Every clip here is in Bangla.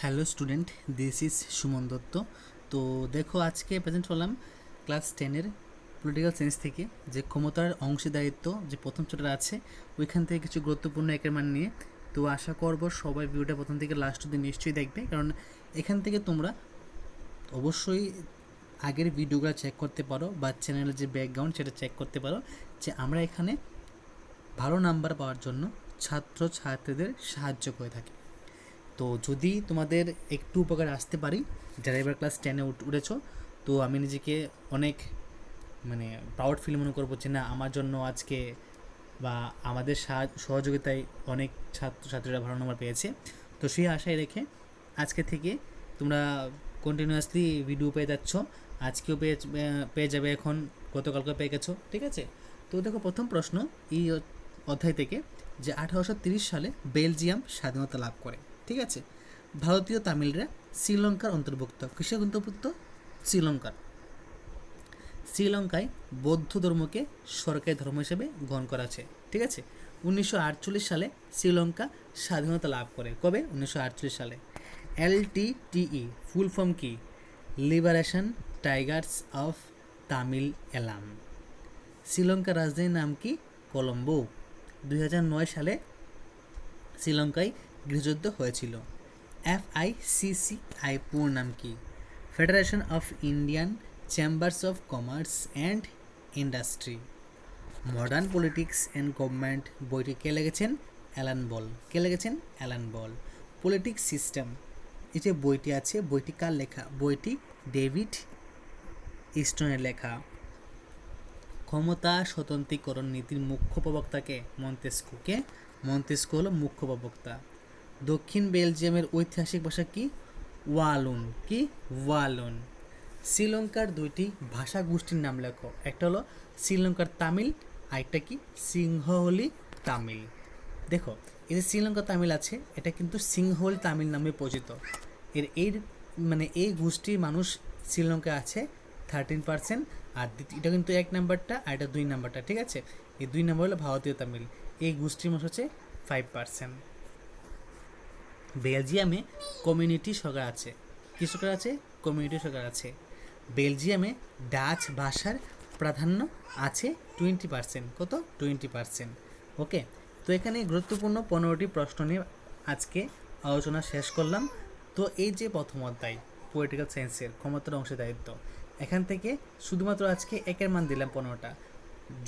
Hello student, this is Suman Dutta. তো দেখো, আজকে প্রেজেন্ট হলাম ক্লাস টেনের পলিটিক্যাল সায়েন্স থেকে, যে ক্ষমতার অংশীদারিত্ব যে প্রথম চ্যাপ্টার আছে, ওইখান থেকে কিছু গুরুত্বপূর্ণ একের মান নিয়ে। তো আশা করব সবাই ভিডিওটা প্রথম থেকে লাস্ট অব্দি নিশ্চয়ই দেখবে, কারণ এখান থেকে তোমরা অবশ্যই আগের ভিডিওগুলো চেক করতে পারো বা চ্যানেলের যে ব্যাকগ্রাউন্ড সেটা চেক করতে পারো, যে আমরা এখানে ভালো নাম্বার পাওয়ার জন্য ছাত্র ছাত্রীদের সাহায্য করে থাকি। তো যদি তোমাদের একটু উপকার আসতে পারি যারা এবার ক্লাস টেনে উঠেছ, তো আমি নিজেকে অনেক মানে প্রাউড ফিল মনে করব যে না, আমার জন্য আজকে বা আমাদের সহযোগিতায় অনেক ছাত্রছাত্রীরা ভালো নম্বর পেয়েছে। তো সেই আশায় রেখে আজকে থেকে তোমরা কন্টিনিউয়াসলি ভিডিও পেয়ে যাচ্ছ। আজকেও পেয়ে পেয়ে যাবে এখন গতকালকে পেয়ে গেছো, ঠিক আছে? তো দেখো প্রথম প্রশ্ন এই অধ্যায় থেকে যে আঠারোশো সালে বেলজিয়াম স্বাধীনতা লাভ করে। ঠিক আছে? ভারতীয় তামিলরা শ্রীলঙ্কার অন্তর্ভুক্ত। কিসের অন্তর্ভুক্ত? শ্রীলঙ্কার। শ্রীলঙ্কায় বৌদ্ধ ধর্মকে সরকারি ধর্ম হিসেবে গ্রহণ করা আছে ঠিক আছে? উনিশশো আটচল্লিশ সালে শ্রীলঙ্কা স্বাধীনতা লাভ করে। কবে? উনিশশো আটচল্লিশ সালে। এলটিটিই ফুল ফর্ম কি? Liberation tigers of Tamil Eelam. শ্রীলঙ্কার রাজধানীর নাম কি? কলম্বো। দুই হাজার নয় সালে শ্রীলঙ্কায় গৃহযুদ্ধ হয়েছিল। F I C C I পুর নাম কি? Federation of Indian chambers of commerce and industry modern politics and government বইটি কে লেগেছেন অ্যালান বল। কে লেগেছেন অ্যালান বল। পলিটিক্স সিস্টেম এই যে বইটি আছে, বইটি কার লেখা? বইটি ডেভিড ইস্টনের লেখা। ক্ষমতা স্বতন্ত্রীকরণ নীতির মুখ্য প্রবক্তাকে মন্তেস্কুকে মন্তেস্কু হলো মুখ্য প্রবক্তা। দক্ষিণ বেলজিয়ামের ঐতিহাসিক ভাষা কি? ওয়ালুন। কি? ওয়ালুন। শ্রীলঙ্কার দুইটি ভাষা গোষ্ঠীর নাম লেখো। একটা হলো শ্রীলঙ্কার তামিল, আরেকটা কি? সিংহলি তামিল। দেখো, এই যে শ্রীলঙ্কা তামিল আছে, এটা কিন্তু সিংহলি তামিল নামে পরিচিত। এর এই মানে এই গোষ্ঠীর মানুষ শ্রীলঙ্কায় আছে থার্টিন পার্সেন্ট আর এটা কিন্তু এক নাম্বারটা, আর এটা দুই নাম্বারটা, ঠিক আছে? এই দুই নাম্বার হলো ভারতীয় তামিল। এই গোষ্ঠীর মানুষ হচ্ছে ফাইভ পার্সেন্ট বেলজিয়ামে কমিউনিটি সরকার আছে। কী সরকার আছে? কমিউনিটি সরকার আছে। বেলজিয়ামে ডাচ ভাষার প্রাধান্য আছে টোয়েন্টি পার্সেন্ট কত? Twenty percent okay? তো এখানে গুরুত্বপূর্ণ পনেরোটি প্রশ্ন নিয়ে আজকে আলোচনা শেষ করলাম। তো এই যে প্রথম অধ্যায় পলিটিক্যাল সায়েন্সের ক্ষমতার অংশীদারিত্ব, এখান থেকে শুধুমাত্র আজকে একের মান দিলাম পনেরোটা।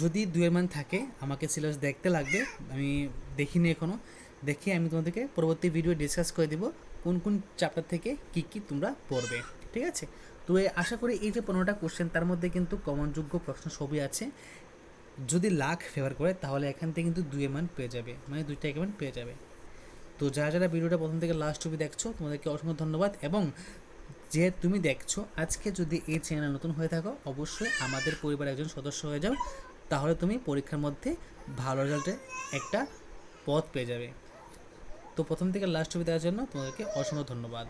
যদি দুয়ের মান থাকে, আমাকে সিলেবাস দেখতে লাগবে, আমি দেখিনি এখনও দেখে আমি তোমাদেরকে পরবর্তী ভিডিও ডিসকাস করে দেবো কোন কোন চ্যাপ্টার থেকে কী কী তোমরা পড়বে, ঠিক আছে? তো আশা করি এই যে পনেরোটা কোশ্চেন তার মধ্যে কিন্তু কমনযোগ্য প্রশ্ন সবই আছে। যদি লাখ ফেভার করে, তাহলে এখান থেকে কিন্তু দুই মান পেয়ে যাবে মানে দুইটা একেমান পেয়ে যাবে। তো যারা যারা ভিডিওটা প্রথম থেকে লাস্ট অবধি দেখছ, তোমাদেরকে অসংখ্য ধন্যবাদ এবং যে তুমি দেখছ, আজকে যদি এই চ্যানেল নতুন হয়ে থাকো, অবশ্যই আমাদের পরিবারের একজন সদস্য হয়ে যাও, তাহলে তুমি পরীক্ষার মধ্যে ভালো রেজাল্টে একটা পথ পেয়ে যাবে। তো প্রথম থেকে লাস্ট দেওয়ার জন্য তোমাদেরকে অসংখ্য ধন্যবাদ।